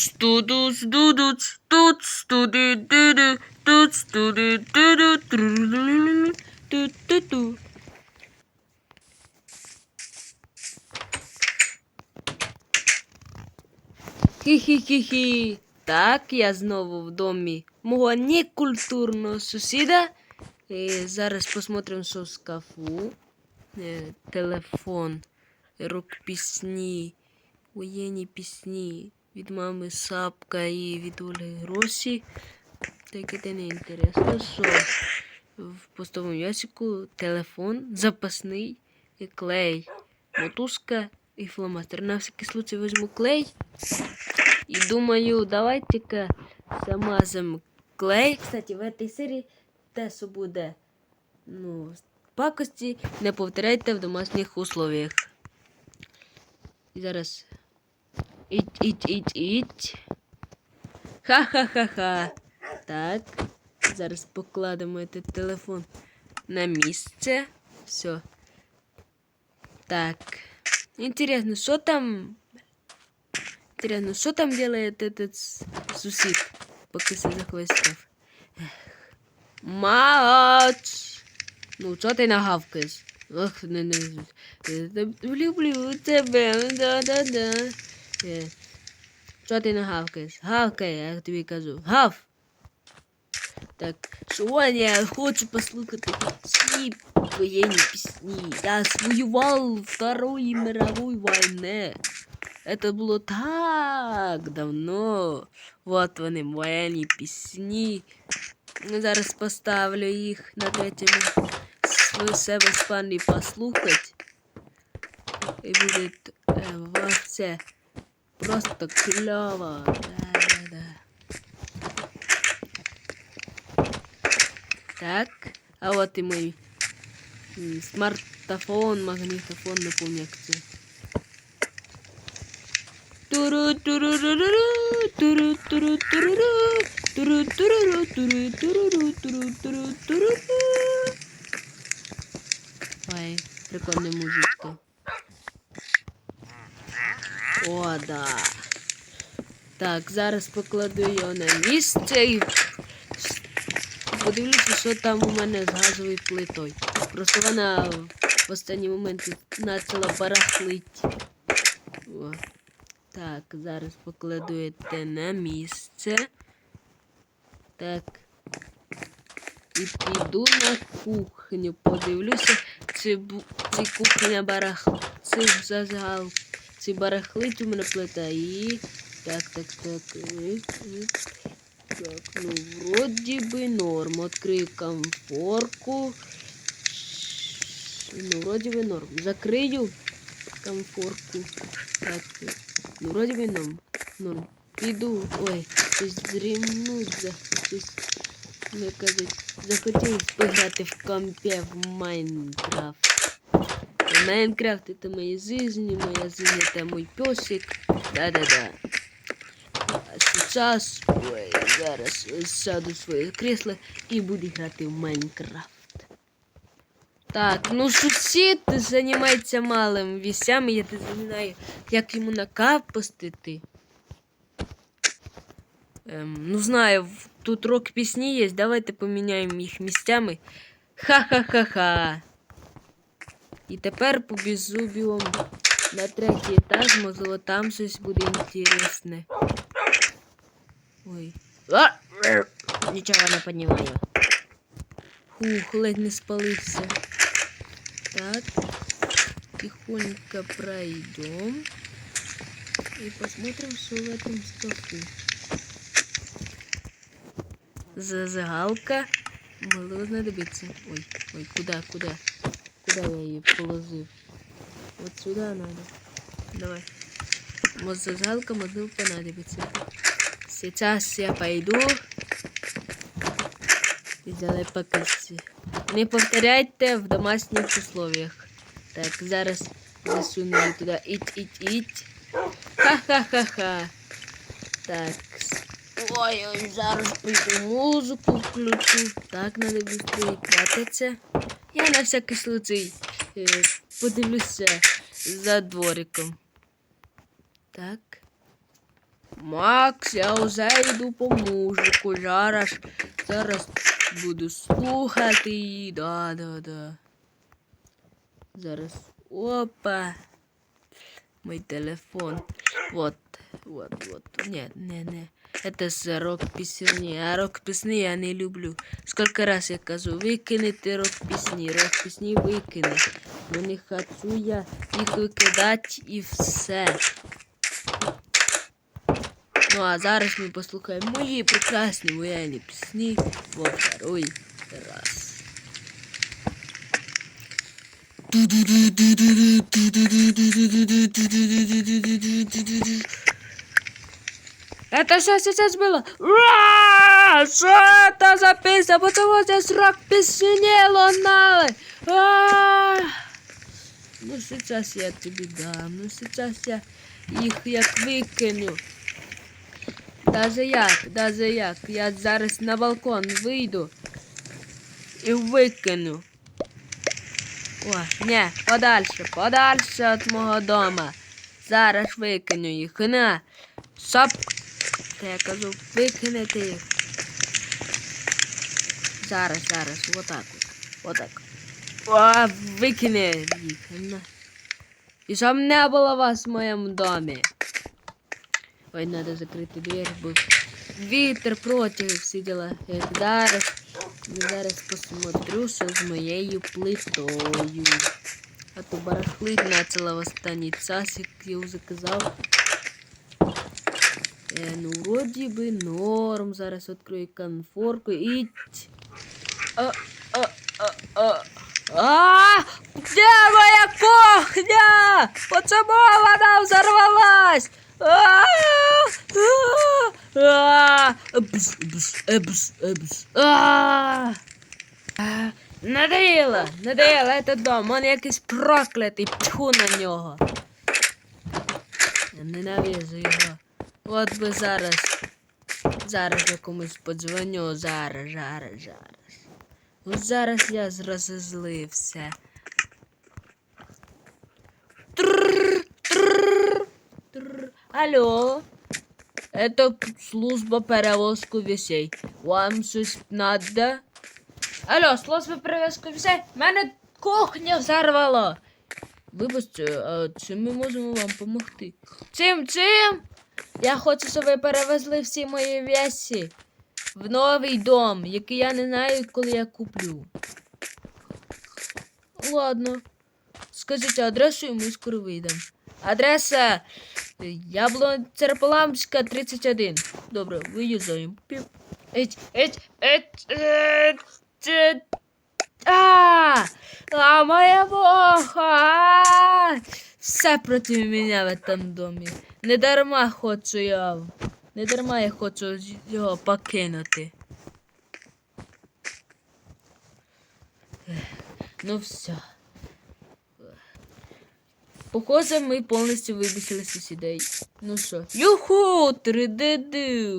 Туц, тудус, дудуц, туц, туди, диди, туц, туди, диди, ту-ту-ту. Хі-хі-хі-хі. Так, я знову в домі мого некультурного сусіда. І зараз посмотрим, що в шкафу. Е, телефон, рок пісні, воєнні пісні. Від мами Сапка і від Ольги Гросі. Так це не інтересно, що в пустовому ящику телефон, запасний і клей, мотузка і фломастер. На всякий случай візьму клей. И думаю, давайте-ка замазим клей. Кстати, в этой серії те, що буде ну, пакості, не повторяйте в домашніх условиях. І зараз. Іть, іть, іть, іть. Ха-ха-ха-ха. Так. Зараз покладемо этот телефон на місце. Все. Так. Интересно, що там Интересно, что там делает этот сусід, поки се захвестив? Мач! Ну, що ти нагавкаєш? Ох, не, не. Люблю тебе, да-да-да. Е. Що ти нагавкаєш? Гавкай, я тобі кажу. Гав! Так, що я хочу послухати всі воєнні пісні. Я воював в Второй мировой войне. Это було так давно. Вот вони, воєнні пісні. Ну, Зараз поставлю їх на третьому с- себе спальні послухати. І буде е, вообще просто кльово. Да-да-да. Так, а от і мій м, смартфон, магнітофон, не помню, як це. Туру туру туру туру туру туру туру туру туру туру туру туру туру Ой, прикольна музичка. О, да. Так, зараз покладу його на місце і подивлюся, що там у мене з газовою плитою. Просто вона в останній момент почала барахлить. О. Так, зараз покладу це на місце. Так. І піду на кухню. Подивлюся, чи, бу- чи кухня барах... Чи зазгал. Чи барахлить у мене плита. І. Так, так, так. Так, ну вроді би норм. Открию комфорку. Ну, вроді би норм. Закрию комфорку. Так. Ну, вроді би норм. Норм. Піду. Ой, щось дрімнуть за щось. Не кажуть. Захотілось пограти в компе в Майнкрафт. Майнкрафт это моя жизнь, моя жизнь это мой песик. Да-да-да. А сейчас, ой, зараз сяду в своє кресло і буду грати в Майнкрафт. Так, ну сусід займається малим вісями, я не знаю, як йому накапостити. Ем, ну знаю, тут рок пісні є, давайте поміняємо їх місцями. Ха-ха-ха-ха. І тепер побіжу бігом на третій етаж, можливо, там щось буде інтересне. Ой. А! Нічого не понимаю. Фух, ледь не спалився. Так. Тихонько пройдем. И посмотрим, что в этом шкафу. Зазигалка. Можливо знадобиться. Ой, ой, куда, куда? Куда я її положив? Вот сюда надо. Давай. Вот зажигалка, можливо, понадобится. Сейчас я пойду. І сделай покажці. Не повторяйте в домашніх условиях. Так, зараз засуну її туди. Іть, іть. Ха-ха-ха-ха. Так. Ой, ой, зараз пойду музику включу. Так, надо быстрее прятаться. Я на всякий случай е, подивлюся за двориком. Так. Макс, я вже йду по мужику. Зараз, зараз буду слухати її. Да, да, да. Зараз. Опа. Мой телефон. Вот, вот, вот. Нет, не, не. Это же рок пісні, а рок пісні я не люблю. Сколько раз я кажу, викинете рок пісні, рок пісні викини. Ну не хочу я їх викидати і все. Ну а зараз ми послухаємо мої прекрасні воєнні пісні во второй раз. Это что сейчас было? Ура! Что это за песня? Почему здесь рок песни лунали? А! Ну сейчас я тобі дам. Ну сейчас я їх як викину. Даже як, даже як. Я зараз на балкон вийду і викину. О, не, подальше, подальше від мого дома. Зараз викину їх. На. Соп. Та я кажу, викинете їх. Зараз, зараз, отак от. Отак. О, викине їх. На. І щоб не було вас в моєму домі. Ой, надо закрити двері, бо вітер проти всі діла. Як зараз, я зараз посмотрю, що з моєю плитою. А то барахлить в останній час, як я вже казав. Е, ну, вроді би норм. Зараз відкрию конфорку і... А, а, а, а. А, где моя кухня? Почему она взорвалась? А, а, а. Эбс, эбс, эбс, эбс. А. А, Надоело, надоело этот дом, он якийсь проклятий, тьху на нього. Я ненавижу його. От би зараз. Зараз я комусь подзвоню, зараз, зараз, зараз. От зараз я розозлився. Алло. Это служба перевозку вещей. Вам щось надо? Алло, служба перевозку вещей? Мене кухня взорвала. Вибачте, а чим ми можемо вам допомогти? Чим, чим? Я хочу, щоб ви перевезли всі мої вещи в новий дом, який я не знаю, коли я куплю. Ладно. Скажіть адресу і ми скоро вийдемо. Адреса Яблон Церполамська 31. Добре, виїжджаємо. Піп. Еть, еть, еть, еть, еть. А, а моя бога. Все проти мене в этом домі. Не дарма хочу я. Не дарма я хочу його покинути. Ну все. Похоже, ми повністю вибісили сусідей. Ну що? Юху! Три-ди-ди!